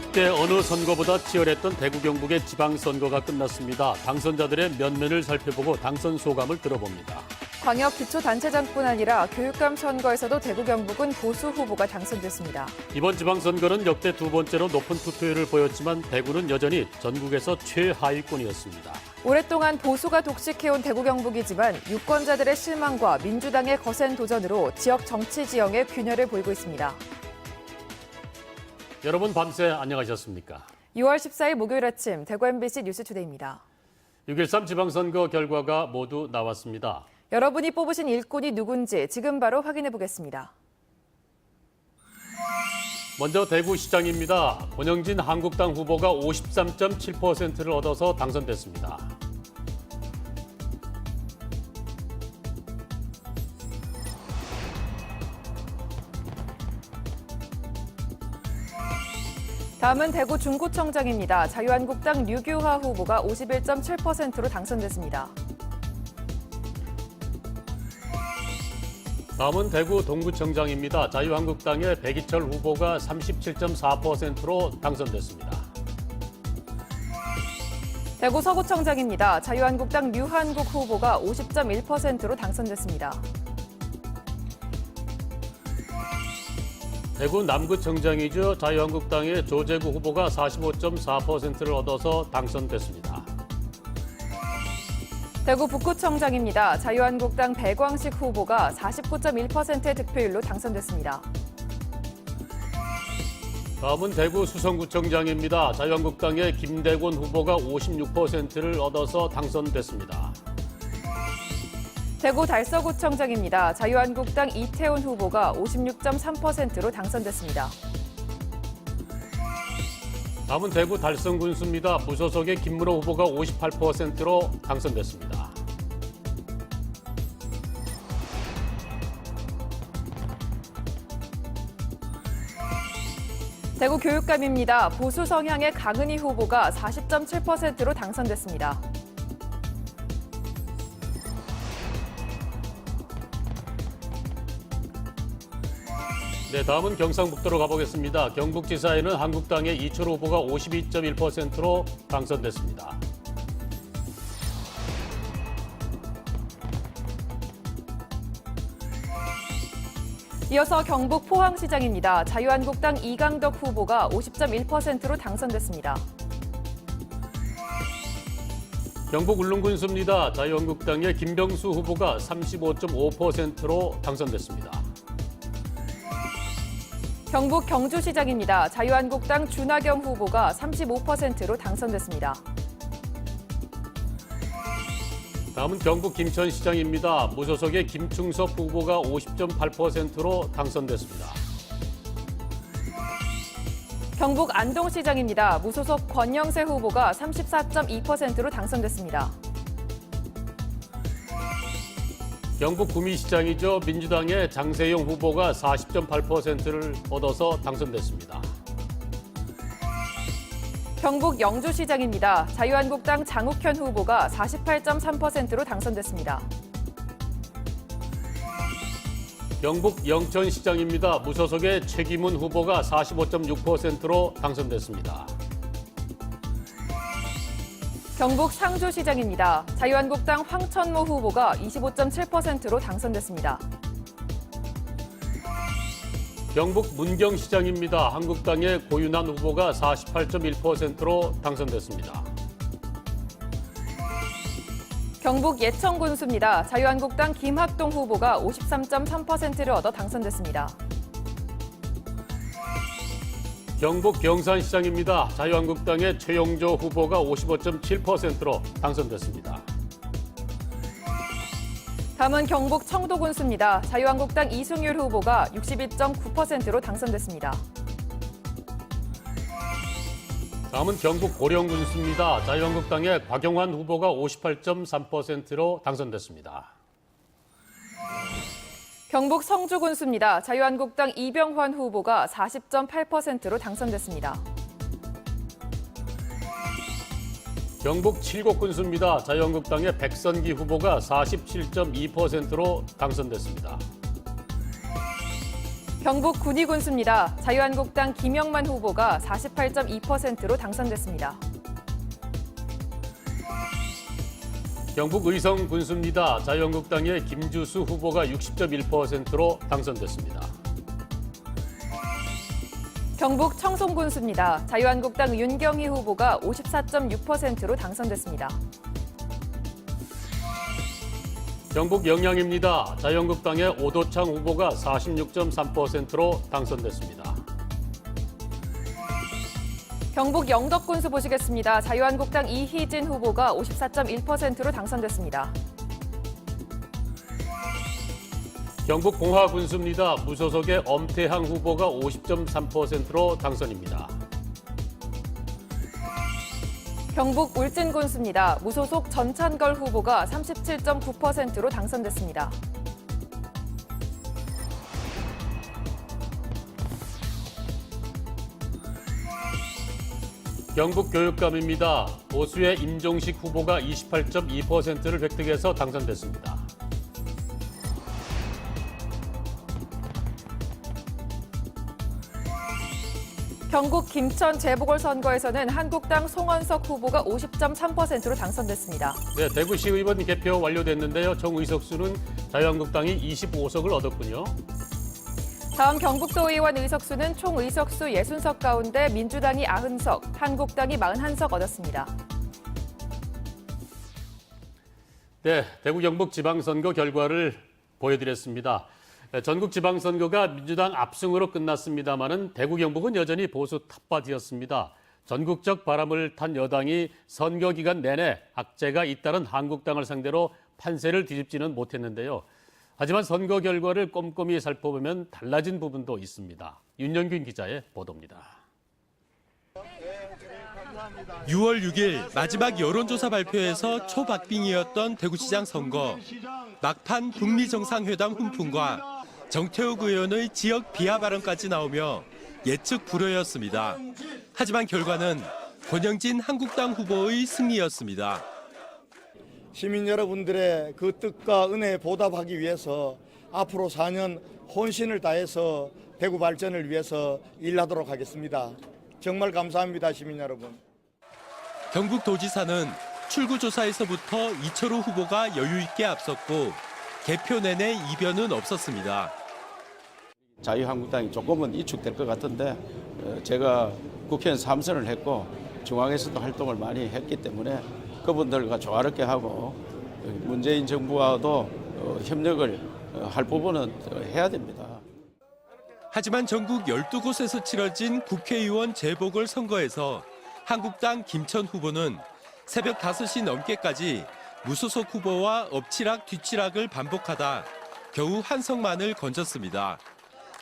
역대 어느 선거보다 치열했던 대구 경북의 지방선거가 끝났습니다. 당선자들의 면면을 살펴보고 당선 소감을 들어봅니다. 광역 기초단체장뿐 아니라 교육감 선거에서도 대구 경북은 보수 후보가 당선됐습니다. 이번 지방선거는 역대 두 번째로 높은 투표율을 보였지만 대구는 여전히 전국에서 최하위권이었습니다. 오랫동안 보수가 독식해온 대구 경북이지만 유권자들의 실망과 민주당의 거센 도전으로 지역 정치 지형의 균열을 보이고 있습니다. 여러분 밤새 안녕하셨습니까? 6월 14일 목요일 아침 대구 MBC 뉴스투데이입니다. 6.13 지방선거 결과가 모두 나왔습니다. 여러분이 뽑으신 일꾼이 누군지 지금 바로 확인해 보겠습니다. 먼저 대구시장입니다. 권영진 한국당 후보가 53.7%를 얻어서 당선됐습니다. 다음은 대구 중구청장입니다. 자유한국당 류규화 후보가 51.7%로 당선됐습니다. 다음은 대구 동구청장입니다. 자유한국당의 백이철 후보가 37.4%로 당선됐습니다. 대구 서구청장입니다. 자유한국당 류한국 후보가 50.1%로 당선됐습니다. 대구 남구청장이죠. 자유한국당의 조재구 후보가 45.4%를 얻어서 당선됐습니다. 대구 북구청장입니다. 자유한국당 배광식 후보가 49.1%의 득표율로 당선됐습니다. 다음은 대구 수성구청장입니다. 자유한국당의 김대곤 후보가 56%를 얻어서 당선됐습니다. 대구 달서구청장입니다. 자유한국당 이태훈 후보가 56.3%로 당선됐습니다. 다음은 대구 달성 군수입니다. 무소속의 김문호 후보가 58%로 당선됐습니다. 대구 교육감입니다. 보수 성향의 강은희 후보가 40.7%로 당선됐습니다. 네, 다음은 경상북도로 가보겠습니다. 경북지사에는 한국당의 이철 후보가 52.1%로 당선됐습니다. 이어서 경북 포항시장입니다. 자유한국당 이강덕 후보가 50.1%로 당선됐습니다. 경북 울릉군수입니다. 자유한국당의 김병수 후보가 35.5%로 당선됐습니다. 경북 경주시장입니다. 자유한국당 준하경 후보가 35%로 당선됐습니다. 다음은 경북 김천시장입니다. 무소속의 김충섭 후보가 50.8%로 당선됐습니다. 경북 안동시장입니다. 무소속 권영세 후보가 34.2%로 당선됐습니다. 경북 구미시장이죠. 민주당의 장세용 후보가 40.8%를 얻어서 당선됐습니다. 경북 영주시장입니다. 자유한국당 장욱현 후보가 48.3%로 당선됐습니다. 경북 영천시장입니다. 무소속의 최기문 후보가 45.6%로 당선됐습니다. 경북 상주시장입니다. 자유한국당 황천모 후보가 25.7%로 당선됐습니다. 경북 문경시장입니다. 한국당의 고윤한 후보가 48.1%로 당선됐습니다. 경북 예천군수입니다. 자유한국당 김학동 후보가 53.3%를 얻어 당선됐습니다. 경북 경산시장입니다. 자유한국당의 최영조 후보가 55.7%로 당선됐습니다. 다음은 경북 청도군수입니다. 자유한국당 이승율 후보가 62.9%로 당선됐습니다. 다음은 경북 고령군수입니다. 자유한국당의 곽영환 후보가 58.3%로 당선됐습니다. 경북 성주 군수입니다. 자유한국당 이병환 후보가 40.8%로 당선됐습니다. 경북 칠곡 군수입니다. 자유한국당의 백선기 후보가 47.2%로 당선됐습니다. 경북 군위 군수입니다. 자유한국당 김영만 후보가 48.2%로 당선됐습니다. 경북 의성 군수입니다. 자유한국당의 김주수 후보가 60.1%로 당선됐습니다. 경북 청송 군수입니다. 자유한국당 윤경희 후보가 54.6%로 당선됐습니다. 경북 영양입니다. 자유한국당의 오도창 후보가 46.3%로 당선됐습니다. 경북 영덕군수 보시겠습니다. 자유한국당 이희진 후보가 54.1%로 당선됐습니다. 경북 공화군수입니다. 무소속의 엄태항 후보가 50.3%로 당선입니다. 경북 울진군수입니다. 무소속 전찬걸 후보가 37.9%로 당선됐습니다. 경북 교육감입니다. 보수의 임종식 후보가 28.2%를 획득해서 당선됐습니다. 경북 김천 재보궐선거에서는 한국당 송원석 후보가 50.3%로 당선됐습니다. 네, 대구시의원 개표 완료됐는데요. 총 의석수는 자유한국당이 25석을 얻었군요. 다음 경북도 의원 의석수는 총 의석수 60석 가운데 민주당이 90석, 한국당이 41석 얻었습니다. 네, 대구 경북 지방선거 결과를 보여드렸습니다. 네, 전국 지방선거가 민주당 압승으로 끝났습니다마는 대구 경북은 여전히 보수 텃밭이었습니다. 전국적 바람을 탄 여당이 선거 기간 내내 악재가 잇따른 한국당을 상대로 판세를 뒤집지는 못했는데요. 하지만 선거 결과를 꼼꼼히 살펴보면 달라진 부분도 있습니다. 윤영균 기자의 보도입니다. 6월 6일 마지막 여론조사 발표에서 초박빙이었던 대구시장 선거. 막판 북미 정상회담 훈풍과 정태욱 의원의 지역 비하 발언까지 나오며 예측 불허였습니다. 하지만 결과는 권영진 한국당 후보의 승리였습니다. 시민 여러분들의 그 뜻과 은혜에 보답하기 위해서 앞으로 4년 혼신을 다해서 대구 발전을 위해서 일하도록 하겠습니다. 정말 감사합니다, 시민 여러분. 경북도지사는 출구조사에서부터 이철우 후보가 여유 있게 앞섰고 개표 내내 이변은 없었습니다. 자유한국당이 조금은 이축될 것 같은데 어, 제가 국회의원 3선을 했고 중앙에서도 활동을 많이 했기 때문에 그분들과 조화롭게 하고 어, 문재인 정부와도 어, 협력을 어, 할 부분은 어, 해야 됩니다. 하지만 전국 12곳에서 치러진 국회의원 재보궐 선거에서 한국당 김천 후보는 새벽 5시 넘게까지 무소속 후보와 엎치락 뒤치락을 반복하다 겨우 한 석만을 건졌습니다.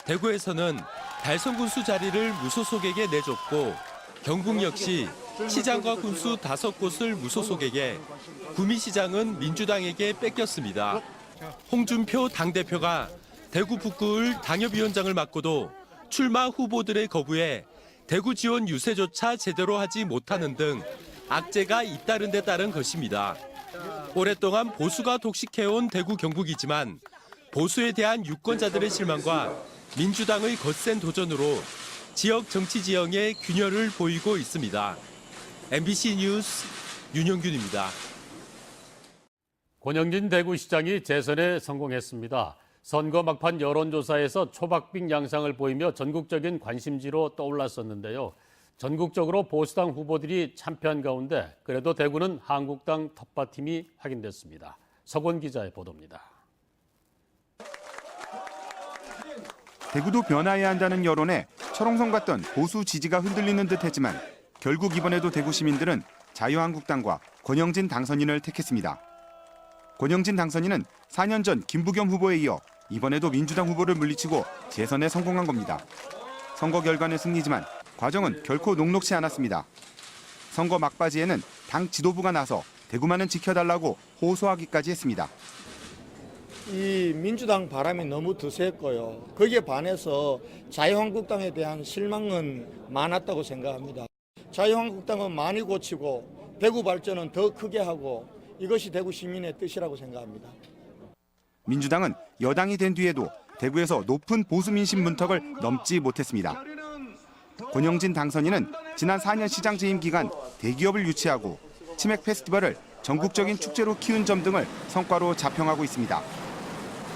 대구에서는 달성 군수 자리를 무소속에게 내줬고 경북 역시 시장과 군수 다섯 곳을 무소속에게 구미시장은 민주당에게 뺏겼습니다. 홍준표 당대표가 대구 북구을 당협위원장을 맡고도 출마 후보들의 거부에 대구 지원 유세조차 제대로 하지 못하는 등 악재가 잇따른 데 따른 것입니다. 오랫동안 보수가 독식해온 대구 경북이지만 보수에 대한 유권자들의 실망과 민주당의 거센 도전으로 지역 정치 지형에 균열을 보이고 있습니다. MBC 뉴스 윤영균입니다. 권영진 대구시장이 재선에 성공했습니다. 선거 막판 여론조사에서 초박빙 양상을 보이며 전국적인 관심지로 떠올랐었는데요. 전국적으로 보수당 후보들이 참패한 가운데 그래도 대구는 한국당 텃밭팀이 확인됐습니다. 서곤 기자의 보도입니다. 대구도 변화해야 한다는 여론에 철옹성 같던 보수 지지가 흔들리는 듯했지만 결국 이번에도 대구 시민들은 자유한국당과 권영진 당선인을 택했습니다. 권영진 당선인은 4년 전 김부겸 후보에 이어 이번에도 민주당 후보를 물리치고 재선에 성공한 겁니다. 선거 결과는 승리지만 과정은 결코 녹록지 않았습니다. 선거 막바지에는 당 지도부가 나서 대구만은 지켜달라고 호소하기까지 했습니다. 이 민주당 바람이 너무 드셌고요. 거기에 반해서 자유한국당에 대한 실망은 많았다고 생각합니다. 자유한국당은 많이 고치고 대구 발전은 더 크게 하고 이것이 대구 시민의 뜻이라고 생각합니다. 민주당은 여당이 된 뒤에도 대구에서 높은 보수 민심 문턱을 넘지 못했습니다. 권영진 당선인은 지난 4년 시장 재임 기간 대기업을 유치하고 치맥 페스티벌을 전국적인 축제로 키운 점 등을 성과로 자평하고 있습니다.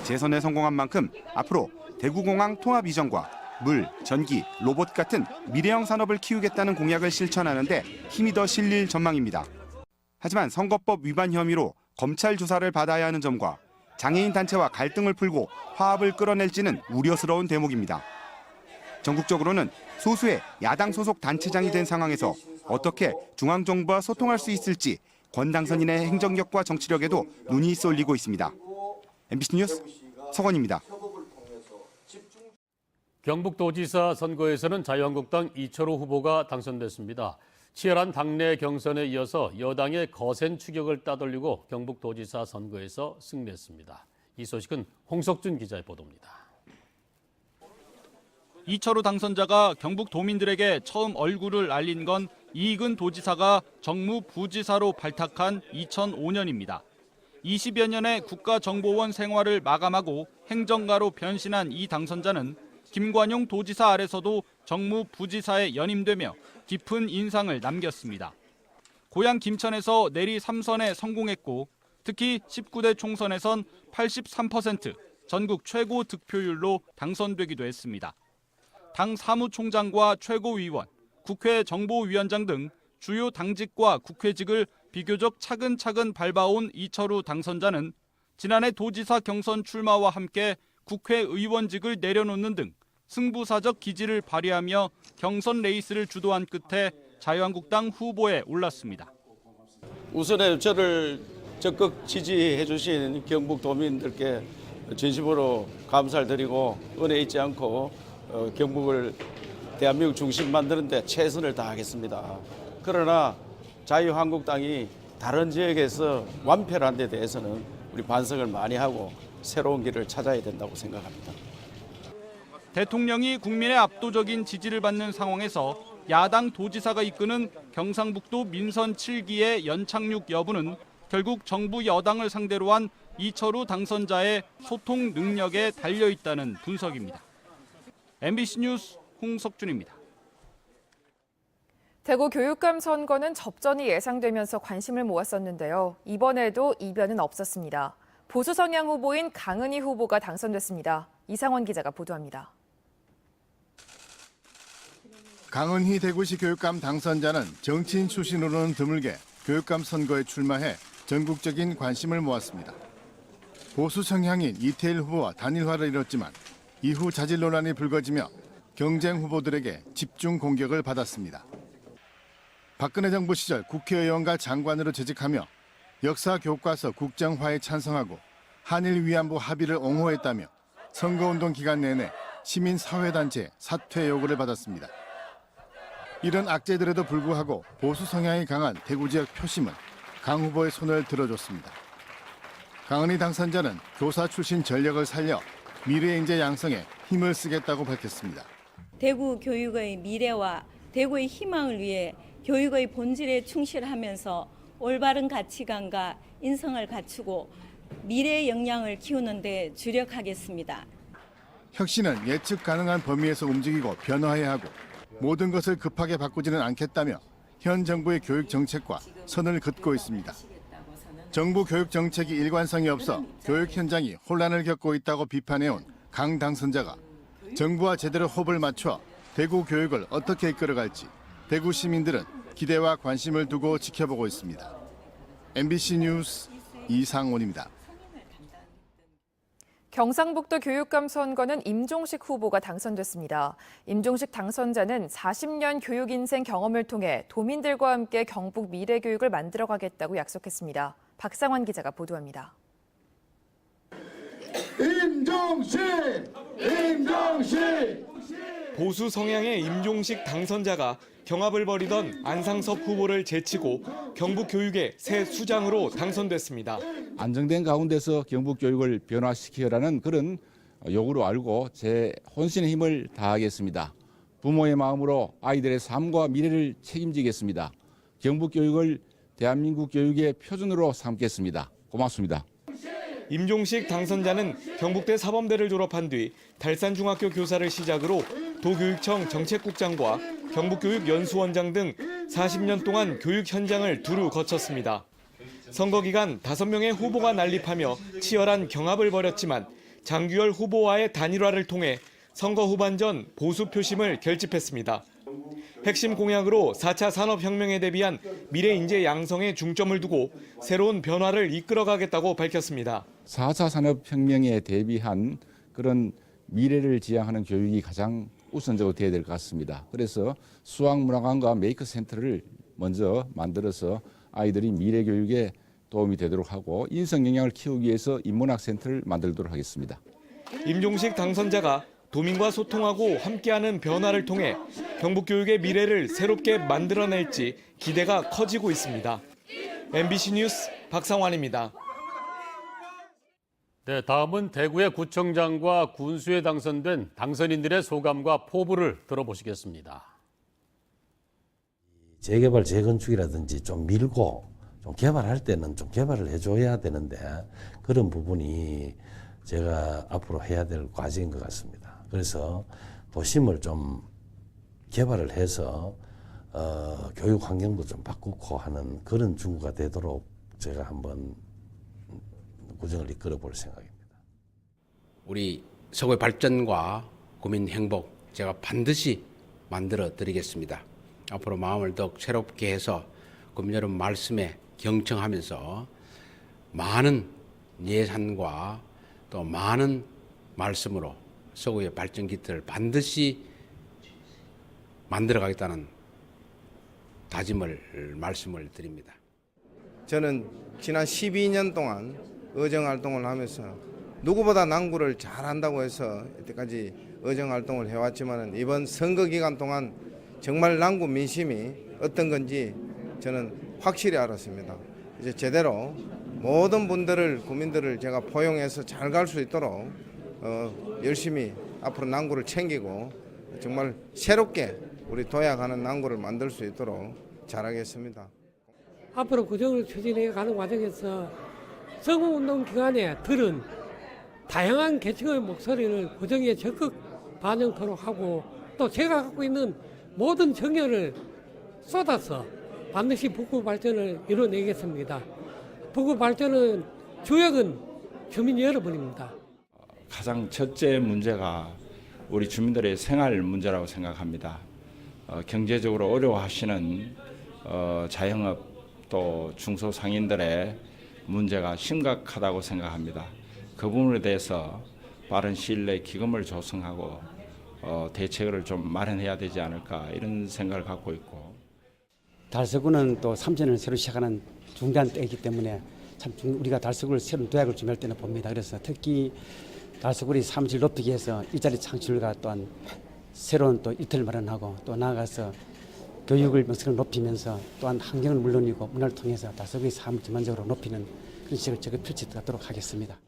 재선에 성공한 만큼 앞으로 대구공항 통합 이전과 물, 전기, 로봇 같은 미래형 산업을 키우겠다는 공약을 실천하는데 힘이 더 실릴 전망입니다. 하지만 선거법 위반 혐의로 검찰 조사를 받아야 하는 점과 장애인 단체와 갈등을 풀고 화합을 끌어낼지는 우려스러운 대목입니다. 전국적으로는 소수의 야당 소속 단체장이 된 상황에서 어떻게 중앙정부와 소통할 수 있을지 권 당선인의 행정력과 정치력에도 눈이 쏠리고 있습니다. MBC 뉴스 서건입니다. 경북도지사 선거에서는 자유한국당 이철호 후보가 당선됐습니다. 치열한 당내 경선에 이어서 여당의 거센 추격을 따돌리고 경북도지사 선거에서 승리했습니다. 이 소식은 홍석준 기자의 보도입니다. 이철우 당선자가 경북 도민들에게 처음 얼굴을 알린 건 이익은 도지사가 정무 부지사로 발탁한 2005년입니다. 20여 년의 국가정보원 생활을 마감하고 행정가로 변신한 이 당선자는 김관용 도지사 아래서도 정무 부지사에 연임되며 깊은 인상을 남겼습니다. 고향 김천에서 내리 3선에 성공했고 특히 19대 총선에선 83% 전국 최고 득표율로 당선되기도 했습니다. 당 사무총장과 최고위원, 국회 정보위원장 등 주요 당직과 국회직을 비교적 차근차근 밟아온 이철우 당선자는 지난해 도지사 경선 출마와 함께 국회의원직을 내려놓는 등 승부사적 기질을 발휘하며 경선 레이스를 주도한 끝에 자유한국당 후보에 올랐습니다. 우선에 저를 적극 지지해 주신 경북 도민들께 진심으로 감사를 드리고 은혜 잊지 않고 어, 경북을 대한민국 중심 만드는 데 최선을 다하겠습니다. 그러나 자유한국당이 다른 지역에서 완패한 데 대해서는 우리 반성을 많이 하고 새로운 길을 찾아야 된다고 생각합니다. 대통령이 국민의 압도적인 지지를 받는 상황에서 야당 도지사가 이끄는 경상북도 민선 7기의 연착륙 여부는 결국 정부 여당을 상대로 한 이철우 당선자의 소통 능력에 달려 있다는 분석입니다. MBC 뉴스 홍석준입니다. 대구 교육감 선거는 접전이 예상되면서 관심을 모았었는데요. 이번에도 이변은 없었습니다. 보수 성향 후보인 강은희 후보가 당선됐습니다. 이상원 기자가 보도합니다. 강은희 대구시 교육감 당선자는 정치인 출신으로는 드물게 교육감 선거에 출마해 전국적인 관심을 모았습니다. 보수 성향인 이태일 후보와 단일화를 이뤘지만 이후 자질 논란이 불거지며 경쟁 후보들에게 집중 공격을 받았습니다. 박근혜 정부 시절 국회의원과 장관으로 재직하며 역사 교과서 국정화에 찬성하고 한일 위안부 합의를 옹호했다며 선거운동 기간 내내 시민사회단체 사퇴 요구를 받았습니다. 이런 악재들에도 불구하고 보수 성향이 강한 대구 지역 표심은 강 후보의 손을 들어줬습니다. 강은희 당선자는 교사 출신 전력을 살려 미래 인재 양성에 힘을 쓰겠다고 밝혔습니다. 대구 교육의 미래와 대구의 희망을 위해 교육의 본질에 충실하면서 올바른 가치관과 인성을 갖추고 미래의 역량을 키우는 데 주력하겠습니다. 혁신은 예측 가능한 범위에서 움직이고 변화해야 하고 모든 것을 급하게 바꾸지는 않겠다며 현 정부의 교육 정책과 선을 긋고 있습니다. 정부 교육 정책이 일관성이 없어 교육 현장이 혼란을 겪고 있다고 비판해온 강 당선자가 정부와 제대로 호흡을 맞춰 대구 교육을 어떻게 이끌어갈지 대구 시민들은 기대와 관심을 두고 지켜보고 있습니다. MBC 뉴스 이상원입니다. 경상북도 교육감 선거는 임종식 후보가 당선됐습니다. 임종식 당선자는 40년 교육 인생 경험을 통해 도민들과 함께 경북 미래 교육을 만들어가겠다고 약속했습니다. 박상환 기자가 보도합니다. 보수 성향의 임종식 당선자가 경합을 벌이던 안상섭 후보를 제치고 경북 교육의 새 수장으로 당선됐습니다. 안정된 가운데서 경북 교육을 변화시키라는 그런 요구로 알고 제 혼신의 힘을 다하겠습니다. 부모의 마음으로 아이들의 삶과 미래를 책임지겠습니다. 경북 교육을 대한민국 교육의 표준으로 삼겠습니다. 고맙습니다. 임종식 당선자는 경북대 사범대를 졸업한 뒤 달산중학교 교사를 시작으로 도교육청 정책국장과 경북교육연수원장 등 40년 동안 교육 현장을 두루 거쳤습니다. 선거 기간 5명의 후보가 난립하며 치열한 경합을 벌였지만 장규열 후보와의 단일화를 통해 선거 후반전 보수 표심을 결집했습니다. 핵심 공약으로 4차 산업혁명에 대비한 미래 인재 양성에 중점을 두고 새로운 변화를 이끌어가겠다고 밝혔습니다. 4차 산업혁명에 대비한 그런 미래를 지향하는 교육이 가장 우선적으로 돼야 될 것 같습니다. 그래서 수학문화관과 메이커 센터를 먼저 만들어서 아이들이 미래 교육에 도움이 되도록 하고 인성 역량을 키우기 위해서 인문학 센터를 만들도록 하겠습니다. 임종식 당선자가 도민과 소통하고 함께하는 변화를 통해 경북 교육의 미래를 새롭게 만들어낼지 기대가 커지고 있습니다. MBC 뉴스 박상환입니다. 네, 다음은 대구의 구청장과 군수에 당선된 당선인들의 소감과 포부를 들어보시겠습니다. 재개발, 재건축이라든지 좀 밀고 좀 개발할 때는 좀 개발을 해줘야 되는데 그런 부분이 제가 앞으로 해야 될 과제인 것 같습니다. 그래서 도심을 좀 개발을 해서 어, 교육 환경도 좀 바꾸고 하는 그런 중구가 되도록 제가 한번 구정을 이끌어 볼 생각입니다. 우리 서구의 발전과 국민 행복 제가 반드시 만들어 드리겠습니다. 앞으로 마음을 더욱 새롭게 해서 국민 여러분 말씀에 경청하면서 많은 예산과 또 많은 말씀으로 서구의 발전 기틀을 반드시 만들어 가겠다는 다짐을 말씀을 드립니다. 저는 지난 12년 동안 의정 활동을 하면서 누구보다 낭구를 잘한다고 해서 이때까지 의정 활동을 해왔지만 이번 선거 기간 동안 정말 낭구 민심이 어떤 건지 저는 확실히 알았습니다. 이제 제대로 모든 분들을 국민들을 제가 포용해서 잘 갈 수 있도록 어, 열심히 앞으로 낭구를 챙기고 정말 새롭게 우리 도약하는 낭구를 만들 수 있도록 잘하겠습니다. 앞으로 구정을 추진해 가는 과정에서 선거운동 기간에 들은 다양한 계층의 목소리를 구정에 적극 반영토록 하고 또 제가 갖고 있는 모든 정열을 쏟아서 반드시 북구 발전을 이뤄내겠습니다. 북구 발전은 주역은 주민 여러분입니다. 가장 첫째 문제가 우리 주민들의 생활 문제라고 생각합니다. 어, 경제적으로 어려워하시는 어, 자영업 또 중소상인들의 문제가 심각하다고 생각합니다. 그 부분에 대해서 빠른 시일 내에 기금을 조성하고 어, 대책을 좀 마련해야 되지 않을까 이런 생각을 갖고 있고 달서구는 또 3년을 새로 시작하는 중대한 때이기 때문에 참 중- 우리가 달서구를 새로운 도약을 준비할 때는 봅니다. 그래서 특히 달서구리 사무실 높이기 위해서 일자리 창출과 또한 새로운 또 이틀을 마련하고 또 나아가서 교육을 명성을 높이면서 또한 환경은 물론이고 문화를 통해서 달서구의 삶을 전반적으로 높이는 그런 식을 적극 펼치도록 하겠습니다.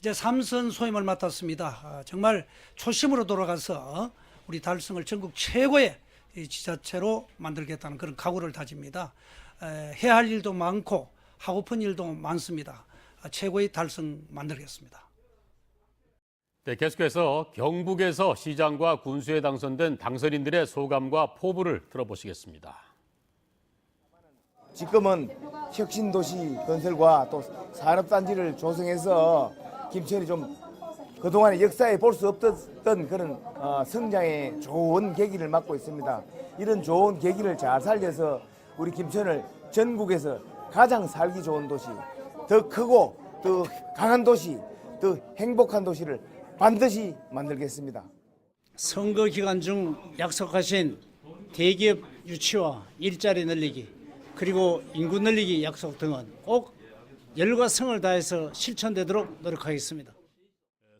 이제 삼선 소임을 맡았습니다. 아, 정말 초심으로 돌아가서 우리 달성을 전국 최고의 이 지자체로 만들겠다는 그런 각오를 다집니다. 에, 해야 할 일도 많고 하고픈 일도 많습니다. 아, 최고의 달성 만들겠습니다. 네, 계속해서 경북에서 시장과 군수에 당선된 당선인들의 소감과 포부를 들어보시겠습니다. 지금은 혁신도시 건설과 또 산업단지를 조성해서 김천이 좀 그동안의 역사에 볼 수 없었던 그런 어, 성장의 좋은 계기를 맞고 있습니다. 이런 좋은 계기를 잘 살려서 우리 김천을 전국에서 가장 살기 좋은 도시, 더 크고 더 강한 도시, 더 행복한 도시를 반드시 만들겠습니다. 선거 기간 중 약속하신 대기업 유치와 일자리 늘리기 그리고 인구 늘리기 약속 등은 꼭 열과 성을 다해서 실천되도록 노력하겠습니다.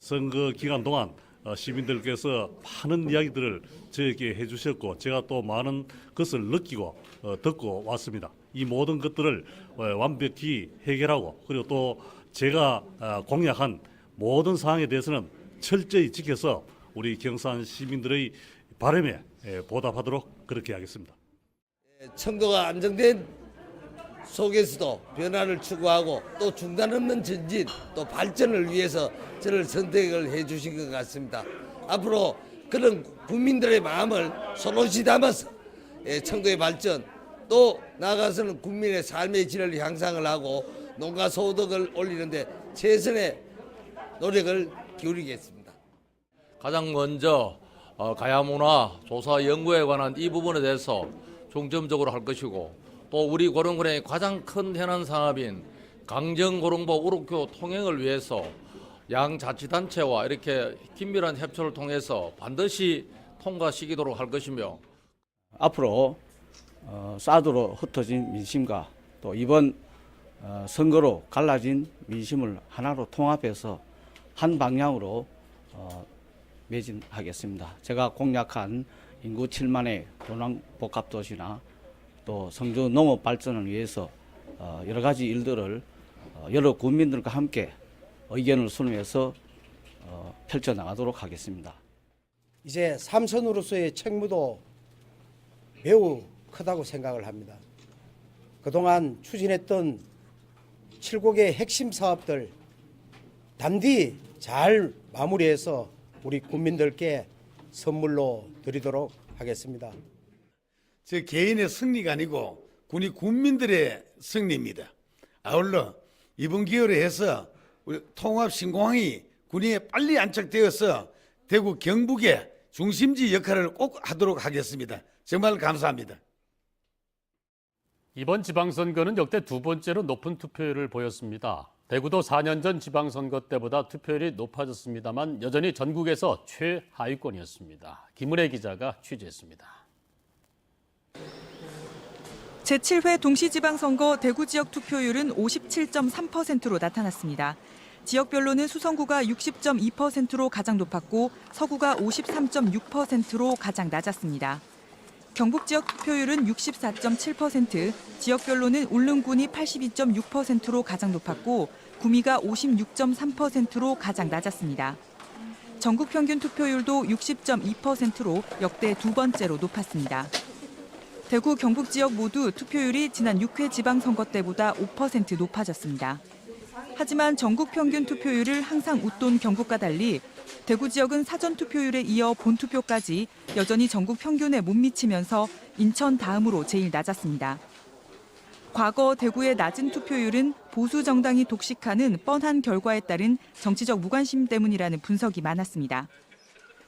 선거 기간 동안 어, 시민들께서 많은 이야기들을 저에게 해주셨고 제가 또 많은 것을 느끼고 어, 듣고 왔습니다. 이 모든 것들을 어, 완벽히 해결하고 그리고 또 제가 어, 공약한 모든 사항에 대해서는 철저히 지켜서 우리 경산 시민들의 바람에 예, 보답하도록 그렇게 하겠습니다. 선거가 안정된 속에서도 변화를 추구하고 또 중단 없는 전진 또 발전을 위해서 저를 선택을 해 주신 것 같습니다. 앞으로 그런 국민들의 마음을 손옷이 담아서 예, 청도의 발전 또 나아가서는 국민의 삶의 질을 향상을 하고 농가 소득을 올리는데 최선의 노력을 기울이겠습니다. 가장 먼저 어, 가야문화 조사 연구에 관한 이 부분에 대해서 중점적으로 할 것이고 또 우리 고령군의 가장 큰 현안 사업인 강정고령보 우룩교 통행을 위해서 양 자치단체와 이렇게 긴밀한 협조를 통해서 반드시 통과시키도록 할 것이며 앞으로 어, 사드로 흩어진 민심과 또 이번 어, 선거로 갈라진 민심을 하나로 통합해서 한 방향으로 어, 매진하겠습니다. 제가 공약한 인구 7만의 도남 복합도시나 또 성주 농업 발전을 위해서 어, 여러 가지 일들을 어, 여러 국민들과 함께 의견을 수렴해서 어, 펼쳐나가도록 하겠습니다. 이제 삼선으로서의 책무도 매우 크다고 생각을 합니다. 그동안 추진했던 칠곡의 핵심 사업들 단디 잘 마무리해서 우리 국민들께 선물로 드리도록 하겠습니다. 저 개인의 승리가 아니고 군이 국민들의 승리입니다. 아울러 이번 기회를 해서 우리 통합 신공항이 군위에 빨리 안착되어서 대구 경북의 중심지 역할을 꼭 하도록 하겠습니다. 정말 감사합니다. 이번 지방선거는 역대 두 번째로 높은 투표율을 보였습니다. 대구도 4년 전 지방선거 때보다 투표율이 높아졌습니다만 여전히 전국에서 최하위권이었습니다. 김은혜 기자가 취재했습니다. 제7회 동시지방선거 대구 지역 투표율은 57.3%로 나타났습니다. 지역별로는 수성구가 60.2%로 가장 높았고 서구가 53.6%로 가장 낮았습니다. 경북 지역 투표율은 64.7%, 지역별로는 울릉군이 82.6%로 가장 높았고 구미가 56.3%로 가장 낮았습니다. 전국 평균 투표율도 60.2%로 역대 두 번째로 높았습니다. 대구 경북 지역 모두 투표율이 지난 6회 지방선거 때보다 5% 높아졌습니다. 하지만 전국 평균 투표율을 항상 웃돈 경북과 달리 대구 지역은 사전 투표율에 이어 본 투표까지 여전히 전국 평균에 못 미치면서 인천 다음으로 제일 낮았습니다. 과거 대구의 낮은 투표율은 보수 정당이 독식하는 뻔한 결과에 따른 정치적 무관심 때문이라는 분석이 많았습니다.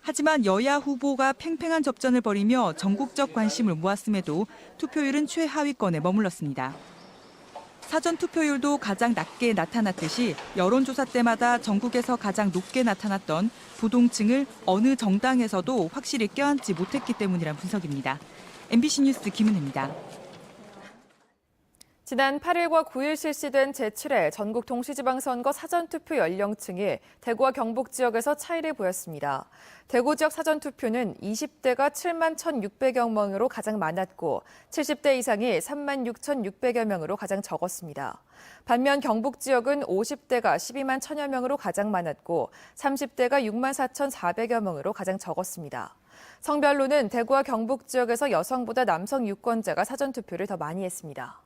하지만 여야 후보가 팽팽한 접전을 벌이며 전국적 관심을 모았음에도 투표율은 최하위권에 머물렀습니다. 사전 투표율도 가장 낮게 나타났듯이 여론조사 때마다 전국에서 가장 높게 나타났던 부동층을 어느 정당에서도 확실히 껴안지 못했기 때문이란 분석입니다. MBC 뉴스 김은혜입니다. 지난 8일과 9일 실시된 제7회 전국 동시지방선거 사전투표 연령층이 대구와 경북 지역에서 차이를 보였습니다. 대구 지역 사전투표는 20대가 7만 1,600여 명으로 가장 많았고 70대 이상이 3만 6,600여 명으로 가장 적었습니다. 반면 경북 지역은 50대가 12만 1,000여 명으로 가장 많았고 30대가 6만 4,400여 명으로 가장 적었습니다. 성별로는 대구와 경북 지역에서 여성보다 남성 유권자가 사전투표를 더 많이 했습니다.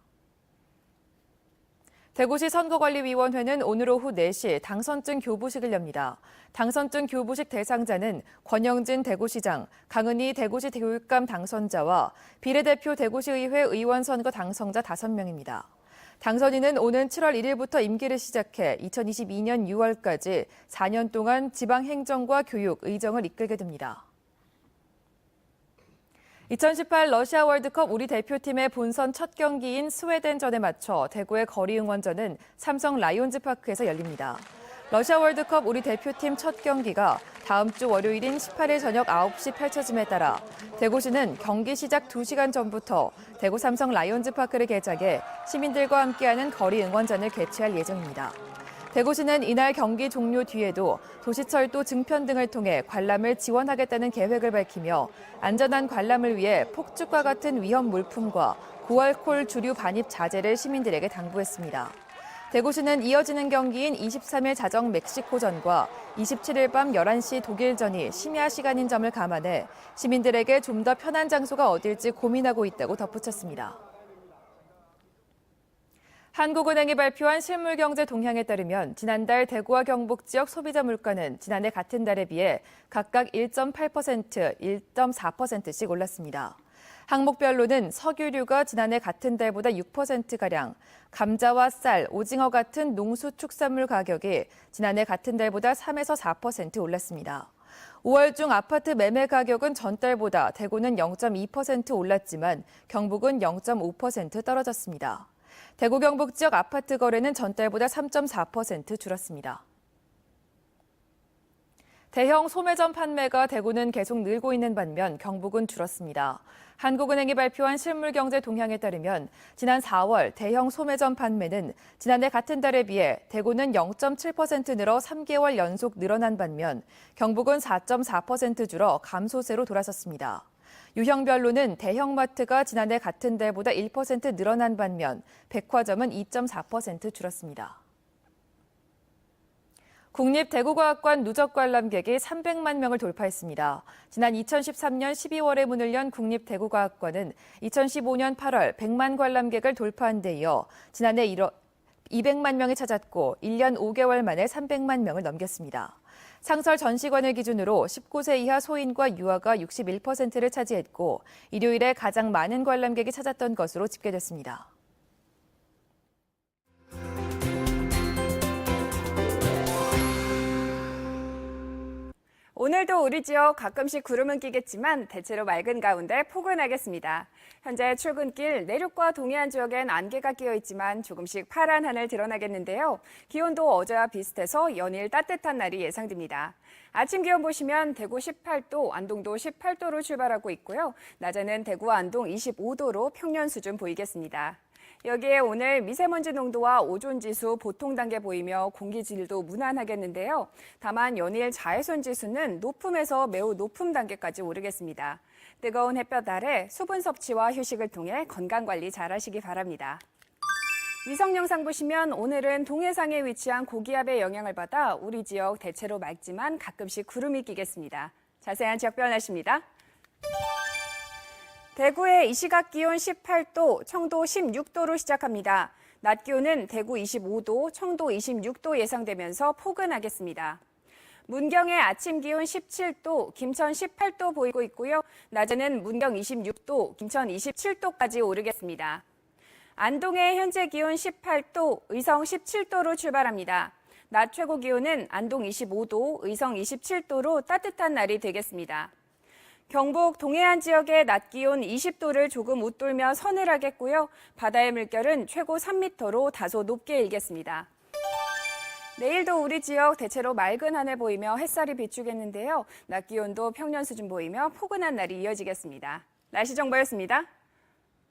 대구시 선거관리위원회는 오늘 오후 4시 당선증 교부식을 엽니다. 당선증 교부식 대상자는 권영진 대구시장, 강은희 대구시 교육감 당선자와 비례대표 대구시의회 의원 선거 당선자 5명입니다. 당선인은 오는 7월 1일부터 임기를 시작해 2022년 6월까지 4년 동안 지방행정과 교육, 의정을 이끌게 됩니다. 2018 러시아 월드컵 우리 대표팀의 본선 첫 경기인 스웨덴전에 맞춰 대구의 거리 응원전은 삼성 라이온즈 파크에서 열립니다. 러시아 월드컵 우리 대표팀 첫 경기가 다음 주 월요일인 18일 저녁 9시 펼쳐짐에 따라 대구시는 경기 시작 2시간 전부터 대구 삼성 라이온즈 파크를 개장해 시민들과 함께하는 거리 응원전을 개최할 예정입니다. 대구시는 이날 경기 종료 뒤에도 도시철도 증편 등을 통해 관람을 지원하겠다는 계획을 밝히며 안전한 관람을 위해 폭죽과 같은 위험 물품과 고알콜 주류 반입 자제를 시민들에게 당부했습니다. 대구시는 이어지는 경기인 23일 자정 멕시코전과 27일 밤 11시 독일전이 심야 시간인 점을 감안해 시민들에게 좀 더 편한 장소가 어딜지 고민하고 있다고 덧붙였습니다. 한국은행이 발표한 실물경제 동향에 따르면 지난달 대구와 경북 지역 소비자 물가는 지난해 같은 달에 비해 각각 1.8%, 1.4%씩 올랐습니다. 항목별로는 석유류가 지난해 같은 달보다 6%가량, 감자와 쌀, 오징어 같은 농수축산물 가격이 지난해 같은 달보다 3에서 4% 올랐습니다. 5월 중 아파트 매매 가격은 전달보다 대구는 0.2% 올랐지만 경북은 0.5% 떨어졌습니다. 대구 경북 지역 아파트 거래는 전달보다 3.4% 줄었습니다. 대형 소매점 판매가 대구는 계속 늘고 있는 반면 경북은 줄었습니다. 한국은행이 발표한 실물경제 동향에 따르면 지난 4월 대형 소매점 판매는 지난해 같은 달에 비해 대구는 0.7% 늘어 3개월 연속 늘어난 반면 경북은 4.4% 줄어 감소세로 돌아섰습니다. 유형별로는 대형마트가 지난해 같은 달보다 1% 늘어난 반면 백화점은 2.4% 줄었습니다. 국립대구과학관 누적 관람객이 300만 명을 돌파했습니다. 지난 2013년 12월에 문을 연 국립대구과학관은 2015년 8월 100만 관람객을 돌파한 데 이어 지난해 1월 200만 명이 찾았고 1년 5개월 만에 300만 명을 넘겼습니다. 상설 전시관을 기준으로 19세 이하 소인과 유아가 61%를 차지했고 일요일에 가장 많은 관람객이 찾았던 것으로 집계됐습니다. 오늘도 우리 지역 가끔씩 구름은 끼겠지만 대체로 맑은 가운데 포근하겠습니다. 현재 출근길 내륙과 동해안 지역엔 안개가 끼어 있지만 조금씩 파란 하늘 드러나겠는데요. 기온도 어제와 비슷해서 연일 따뜻한 날이 예상됩니다. 아침 기온 보시면 대구 18도, 안동도 18도로 출발하고 있고요. 낮에는 대구와 안동 25도로 평년 수준 보이겠습니다. 여기에 오늘 미세먼지 농도와 오존 지수 보통 단계 보이며 공기 질도 무난하겠는데요. 다만 연일 자외선 지수는 높음에서 매우 높음 단계까지 오르겠습니다. 뜨거운 햇볕 아래 수분 섭취와 휴식을 통해 건강 관리 잘 하시기 바랍니다. 위성 영상 보시면 오늘은 동해상에 위치한 고기압의 영향을 받아 우리 지역 대체로 맑지만 가끔씩 구름이 끼겠습니다. 자세한 지역별 날씨입니다. 대구의 이 시각 기온 18도, 청도 16도로 시작합니다. 낮 기온은 대구 25도, 청도 26도 예상되면서 포근하겠습니다. 문경의 아침 기온 17도, 김천 18도 보이고 있고요. 낮에는 문경 26도, 김천 27도까지 오르겠습니다. 안동의 현재 기온 18도, 의성 17도로 출발합니다. 낮 최고 기온은 안동 25도, 의성 27도로 따뜻한 날이 되겠습니다. 경북 동해안 지역의 낮 기온 20도를 조금 웃돌며 서늘하겠고요. 바다의 물결은 최고 3m로 다소 높게 일겠습니다. 내일도 우리 지역 대체로 맑은 하늘 보이며 햇살이 비추겠는데요. 낮 기온도 평년 수준 보이며 포근한 날이 이어지겠습니다. 날씨 정보였습니다.